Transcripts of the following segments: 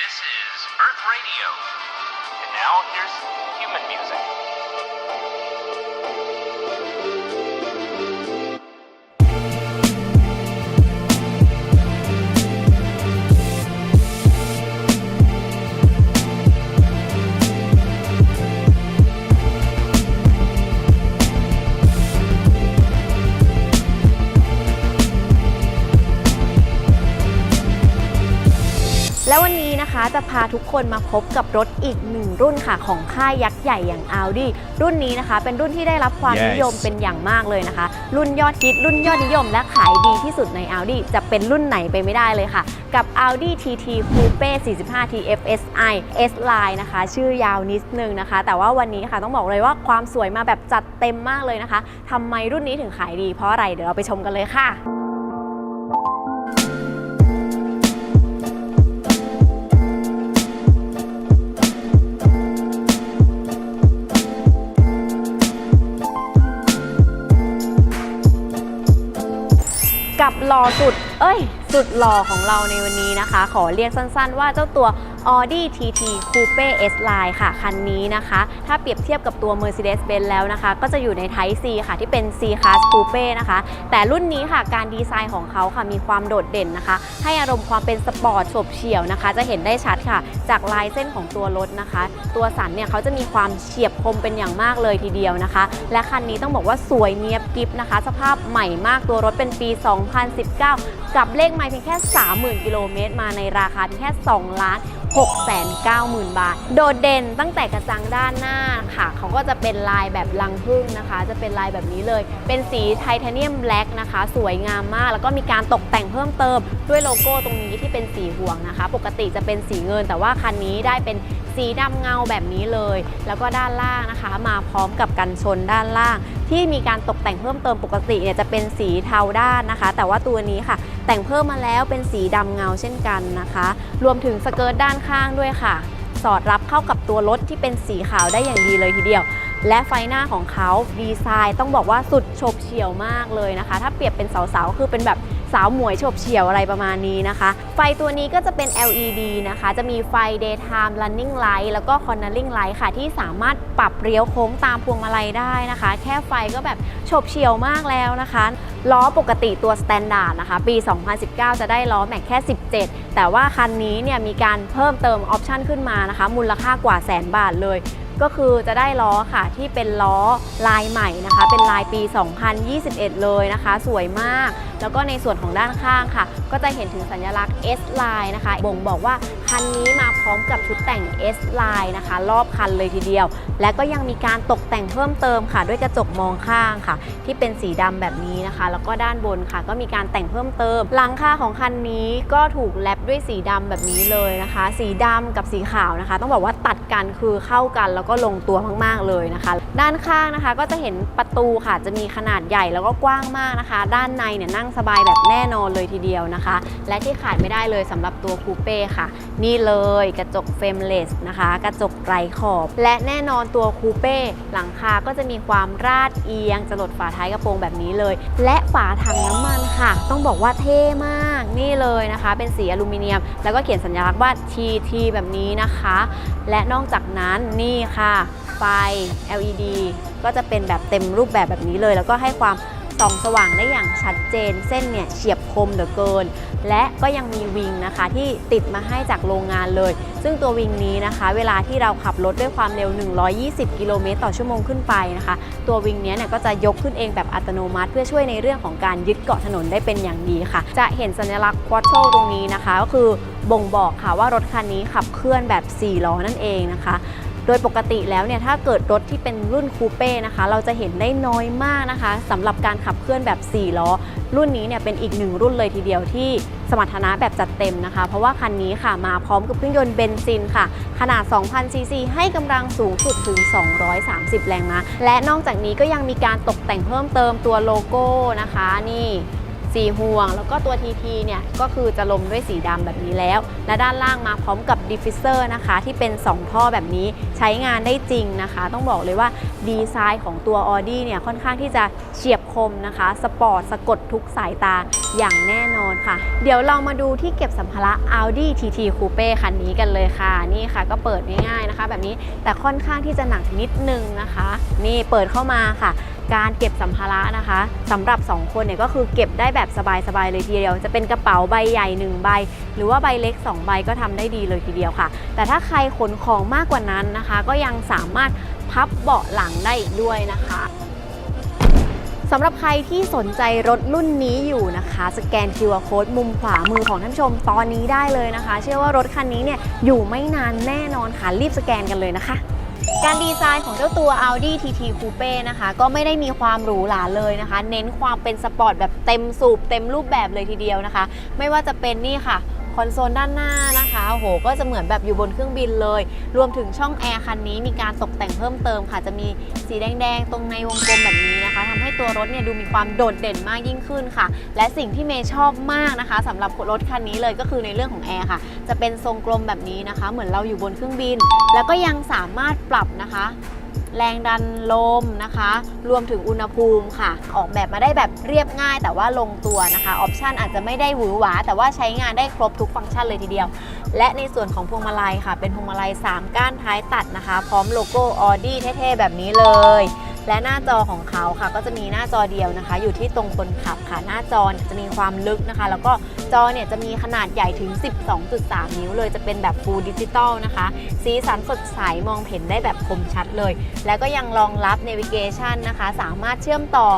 This is Earth Radio. And now here's human music. จะพาทุกคนมาพบกับรถอีกหนึ่งรุ่นค่ะของค่ายยักษ์ใหญ่อย่าง Audi รุ่นนี้นะคะ เป็นรุ่นที่ได้รับความ Yes นิยมเป็นอย่างมากเลยนะคะ รุ่นยอดฮิตรุ่นยอดนิยม และขายดีที่สุดใน Audi จะเป็นรุ่นไหนไปไม่ได้เลยค่ะ กับ Audi TT Coupe 45 TFSI S Line นะคะ ชื่อยาวนิดนึงนะคะ แต่ว่าวันนี้ค่ะต้องบอกเลยว่าความสวยมาแบบจัดเต็มมากเลยนะคะทำไมรุ่นนี้ถึงขายดีเพราะอะไรเดี๋ยวเราไปชมกันเลยค่ะ หล่อสุด เอ้ย สุดหล่อของเราในวันนี้นะคะ ขอเรียกสั้นๆ ว่าเจ้าตัว Audi TT Coupe S Line ค่ะ คันนี้นะคะ ถ้าเปรียบเทียบกับตัว Mercedes-Benz แล้วนะคะ ก็จะอยู่ใน Type C ค่ะ ที่เป็น C Class Coupe นะคะ แต่รุ่นนี้ค่ะ การดีไซน์ของเขาค่ะ มีความโดดเด่นนะคะ ให้อารมณ์ความเป็นสปอร์ตฉบเฉี่ยวนะคะ จะเห็นได้ชัดค่ะ จากลายเส้นของตัวรถนะคะ ตัวสันเนี่ยเขาจะมีความเฉียบคมเป็นอย่างมากเลยทีเดียวนะคะ และคันนี้ต้องบอกว่าสวยเนียบกิฟนะคะ สภาพใหม่มากตัวรถเป็นปี 2019 กับเลขไมล์เพียงแค่ 30,000 กิโลเมตรมาในราคาเพียงแค่ 2 ล้าน690,000 บาท โดดเด่นตั้งแต่กระจังด้านหน้าค่ะ เขาก็จะเป็นลายแบบลังพึ่งนะคะ จะเป็นลายแบบนี้เลย เป็นสีไทเทเนียมแบล็กนะคะ สวยงามมาก แล้วก็มีการตกแต่งเพิ่มเติม ด้วยโลโก้ตรงนี้ที่เป็นสีห่วงนะคะ ปกติจะเป็นสีเงิน แต่ว่าคันนี้ได้เป็น สีดำเงาแบบนี้เลย แล้วก็ด้านล่างนะคะ มาพร้อมกับกันชนด้านล่าง ที่มีการตกแต่งเพิ่มเติมปกติเนี่ยจะเป็นสีเทาด้านนะคะ แต่ว่าตัวนี้ค่ะ แต่งเพิ่มมาแล้วเป็นสีดำเงาเช่นกันนะคะ รวมถึงสเกิร์ตด้านข้างด้วยค่ะ สอดรับเข้ากับตัวรถที่เป็นสีขาวได้อย่างดีเลยทีเดียวและไฟหน้าของเขาดีไซน์ต้องบอกว่าสุดโฉบเฉี่ยวมากเลยนะคะ ถ้าเปรียบเป็นสาวๆ คือเป็นแบบ สาวหมวยโฉบเฉี่ยวอะไรประมาณนี้นะคะ ไฟตัวนี้ก็จะเป็น LED นะคะ จะมีไฟ daytime running light แล้วก็ cornering light ค่ะ ที่สามารถปรับเลี้ยวโค้งตามพวงมาลัยได้นะคะ แค่ไฟก็แบบโฉบเฉี่ยวมากแล้วนะคะล้อปกติตัว standard นะคะ ปี 2019 จะได้ล้อแม็กแค่ 17 แต่ว่าคันนี้เนี่ยมีการเพิ่มเติมออปชันขึ้นมานะคะ มูลค่ากว่าแสนบาทเลย ก็คือจะได้ล้อค่ะที่เป็นล้อลายใหม่นะคะ เป็นลายปี 2021 เลยนะคะ สวยมาก แล้วก็ในส่วนของด้านข้างค่ะ ก็จะเห็นถึงสัญลักษณ์ S line นะคะ บ่งบอกว่าคันนี้มาพร้อมกับชุดแต่ง S line นะคะ รอบคันเลยทีเดียว และก็ยังมีการตกแต่งเพิ่มเติมค่ะ ด้วยกระจกมองข้างค่ะ ที่เป็นสีดำแบบนี้นะคะ แล้วก็ด้านบนค่ะ ก็มีการแต่งเพิ่มเติมหลังคาของคันนี้ก็ถูกแลปด้วยสีดำแบบนี้เลยนะคะ สีดำกับสีขาวนะคะ ต้องบอกว่าตัด กันคือเข้ากันแล้วก็ลงตัวมากๆเลยนะคะ ด้านข้างนะคะก็จะเห็นประตูค่ะจะมีขนาดใหญ่แล้วก็กว้างมากนะคะ ด้านในเนี่ยนั่งสบายแบบแน่นอนเลยทีเดียวนะคะ และที่ขาดไม่ได้เลยสำหรับตัวคูเป้ค่ะ นี่เลยกระจกเฟรมเลสนะคะ กระจกไรขอบ และแน่นอนตัวคูเป้หลังคาก็จะมีความราดเอียงจะหลดฝาท้ายกระโปรงแบบนี้เลย และฝาถังน้ำมันค่ะ ต้องบอกว่าเท่มากนี่เลยนะคะ เป็นสีอลูมิเนียม แล้วก็เขียนสัญลักษณ์ว่า TT แบบนี้นะคะ และนอกจากนั้นนี่ค่ะ ไฟ LED ก็จะเป็นแบบเต็มรูปแบบแบบนี้เลย แล้วก็ให้ความ ส่องสว่างได้อย่างชัดเจน เส้นเนี่ยเฉียบคมเหลือเกิน และก็ยังมีวิงนะคะที่ติดมาให้จากโรงงานเลย ซึ่งตัววิงนี้นะคะ เวลาที่เราขับรถด้วยความเร็ว 120 กิโลเมตรต่อชั่วโมงขึ้นไปนะคะ ตัววิงเนี้ยเนี่ยก็จะยกขึ้นเองแบบอัตโนมัติ เพื่อช่วยในเรื่องของการยึดเกาะถนนได้เป็นอย่างดีค่ะ จะเห็นสัญลักษณ์ควอ t โ o ตรงนี้นะคะ ก็คือบ่งบอกค่ะว่ารถคันนี้ขับเคลื่อนแบบ4ล้อนั่นเองนะคะ ดยปกติแล้วเนี่ยถ้าเกิดรถที่เป็นรุ่นคูเป้นะคะ เราจะเห็นได้น้อยมากนะคะสำหรับการขับเคลื่อนแบบ 4 ล้อ รุ่นนี้เนี่ยเป็นอีกหนึ่งรุ่นเลยทีเดียวที่สมรรถนะแบบจัดเต็มนะคะ เพราะว่าคันนี้ค่ะมาพร้อมกับเครื่องยนต์เบนซินค่ะ ขนาด 2,000 ซีซี ให้กำลังสูงสุดถึง 230 แรงม้าและนอกจากนี้ก็ยังมีการตกแต่งเพิ่มเติมตัวโลโก้นะคะนี่ 4ห่วง แล้วก็ตัว TT เนี่ยก็คือจะลมด้วยสีดำแบบนี้แล้ว และด้านล่างมาพร้อมกับดิฟฟิเซอร์นะคะ ที่เป็น 2 ท่อแบบนี้ใช้งานได้จริงนะคะ ต้องบอกเลยว่าดีไซน์ของตัว Audi เนี่ยค่อนข้างที่จะเฉียบคมนะคะ สปอร์ตสะกดทุกสายตาอย่างแน่นอนค่ะ เดี๋ยวเรามาดูที่เก็บสัมภาระ Audi TT Coupe คันนี้กันเลยค่ะนี่ค่ะ ก็เปิดง่ายๆนะคะ แบบนี้แต่ค่อนข้างที่จะหนักนิดนึงนะคะ นี่เปิดเข้ามาค่ะ การเก็บสัมภาระนะคะสำหรับ 2 คนเนี่ยก็คือเก็บได้แบบสบายๆเลยทีเดียว จะเป็นกระเป๋าใบใหญ่ 1 ใบ หรือว่าใบเล็ก 2 ใบก็ทำได้ดีเลยทีเดียวค่ะ แต่ถ้าใครขนของมากกว่านั้นนะคะ ก็ยังสามารถพับเบาะหลังได้อีกด้วยนะคะสำหรับใครที่สนใจรถรุ่นนี้อยู่นะคะ สแกน QR Code มุมขวามือของท่านชมตอนนี้ได้เลยนะคะ เชื่อว่ารถคันนี้เนี่ยอยู่ไม่นานแน่นอนค่ะรีบสแกนกันเลยนะคะ การดีไซน์ของเจ้าตัว Audi TT Coupe นะคะ ก็ไม่ได้มีความหรูหราเลยนะคะ เน้นความเป็นสปอร์ตแบบเต็มสูบเต็มรูปแบบเลยทีเดียวนะคะ ไม่ว่าจะเป็นนี่ค่ะ คอนโซลด้านหน้านะคะโอ้โหก็จะเหมือนแบบอยู่บนเครื่องบินเลย รวมถึงช่องแอร์คันนี้มีการตกแต่งเพิ่มเติมค่ะ จะมีสีแดงๆ ตรงในวงกลมแบบนี้นะคะทำให้ตัวรถเนี่ยดูมีความโดดเด่นมากยิ่งขึ้นค่ะ และสิ่งที่เมย์ชอบมากนะคะสำหรับรถคันนี้เลยก็คือในเรื่องของแอร์ค่ะ จะเป็นทรงกลมแบบนี้นะคะ เหมือนเราอยู่บนเครื่องบิน แล้วก็ยังสามารถปรับนะคะ แรงดันลมนะคะ รวมถึงอุณหภูมิค่ะ ออกแบบมาได้แบบเรียบง่าย แต่ว่าลงตัวนะคะออปชันอาจจะไม่ได้หวือหวา แต่ว่าใช้งานได้ครบทุกฟังก์ชันเลยทีเดียว และในส่วนของพวงมาลัยค่ะ เป็นพวงมาลัย 3 ก้านท้ายตัดนะคะ พร้อมโลโก้ Audi เท่ๆ แบบนี้เลย และหน้าจอของเขาค่ะ ก็จะมีหน้าจอเดียวนะคะ อยู่ที่ตรงคนขับค่ะ หน้าจอจะมีความลึกนะคะ แล้วก็จอเนี่ยจะมีขนาดใหญ่ถึง 12.3 นิ้วเลยจะเป็นแบบ Full Digital นะคะ สีสันสดใสมองเห็นได้แบบคมชัดเลย แล้วก็ยังรองรับ Navigation นะคะ สามารถเชื่อมต่อ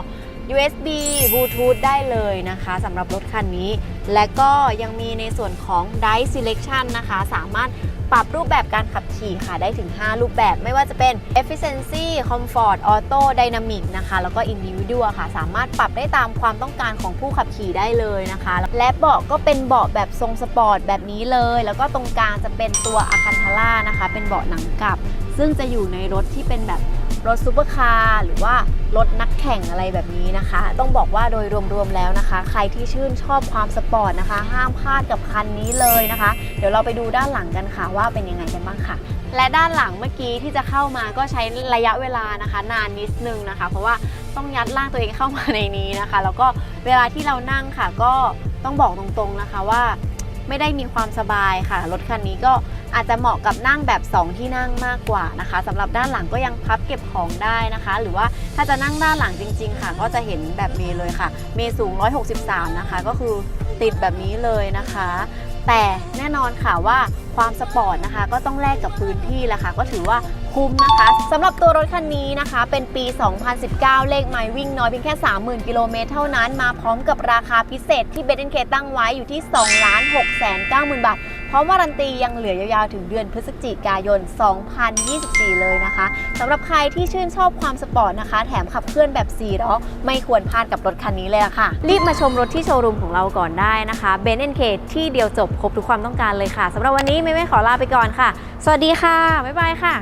USB Bluetooth ได้เลยนะคะสำหรับรถคันนี้ และก็ยังมีในส่วนของ Drive Selection นะคะ สามารถปรับรูปแบบการขับขี่ค่ะ ได้ถึง 5 รูปแบบไม่ว่าจะเป็น Efficiency Comfort Auto Dynamic นะคะ แล้วก็ Individual ค่ะ สามารถปรับได้ตามความต้องการของผู้ขับขี่ได้เลยนะคะ และเบาะก็เป็นเบาะแบบทรงสปอร์ตแบบนี้เลย แล้วก็ตรงกลางจะเป็นตัวอาคันทาร่านะคะ เป็นเบาะหนังกลับ ซึ่งจะอยู่ในรถที่เป็นแบบ รถซูเปอร์คาร์หรือว่ารถนักแข่งอะไรแบบนี้นะคะ ต้องบอกว่าโดยรวมๆแล้วนะคะ ใครที่ชื่นชอบความสปอร์ตนะคะ ห้ามพลาดกับคันนี้เลยนะคะ เดี๋ยวเราไปดูด้านหลังกันค่ะว่าเป็นยังไงกันบ้างค่ะ และด้านหลังเมื่อกี้ที่จะเข้ามาก็ใช้ระยะเวลานะคะ นานนิดนึงนะคะ เพราะว่าต้องยัดร่างตัวเองเข้ามาในนี้นะคะ แล้วก็เวลาที่เรานั่งค่ะ ก็ต้องบอกตรงๆนะคะว่า ไม่ได้มีความสบายค่ะ รถคันนี้ก็อาจจะเหมาะกับนั่งแบบ 2 ที่นั่งมากกว่านะคะสำหรับด้านหลังก็ยังพับเก็บของได้นะคะ หรือว่าถ้าจะนั่งด้านหลังจริง ๆ ค่ะ ก็จะเห็นแบบเมย์เลยค่ะ เมย์สูง 163 นะคะ ก็คือติดแบบนี้เลยนะคะ แต่แน่นอนค่ะว่าความสปอร์ตนะคะก็ต้องแลกกับพื้นที่แหละค่ะก็ถือว่าคุ้มนะคะสำหรับตัวรถคันนี้นะคะ เป็นปี 2019 เลขไมล์วิ่งน้อยเพียงแค่ 30,000 กิโลเมตรเท่านั้นมาพร้อมกับราคาพิเศษที่เบนเคตั้งไว้อยู่ที่ 2 6 9 0 0 0 0 บาท พร้อมวารันตียังเหลือยาวๆ ถึงเดือนพฤศจิกายน 2024 เลยนะคะสำหรับใครที่ชื่นชอบความสปอร์ตนะคะ แถมขับเคลื่อนแบบ4ล้อไม่ควรพลาดกับรถคันนี้เลยะค่ะ รีบมาชมรถที่โชว์รูมของเราก่อนได้นะคะเบนเคที่เดียวจบครบทุกความต้องการเลยค่ะสำหรับวันนี้ไม่ไม่ขอลาไปก่อนค่ะ สวัสดีค่ะ บ๊ายบายค่ะ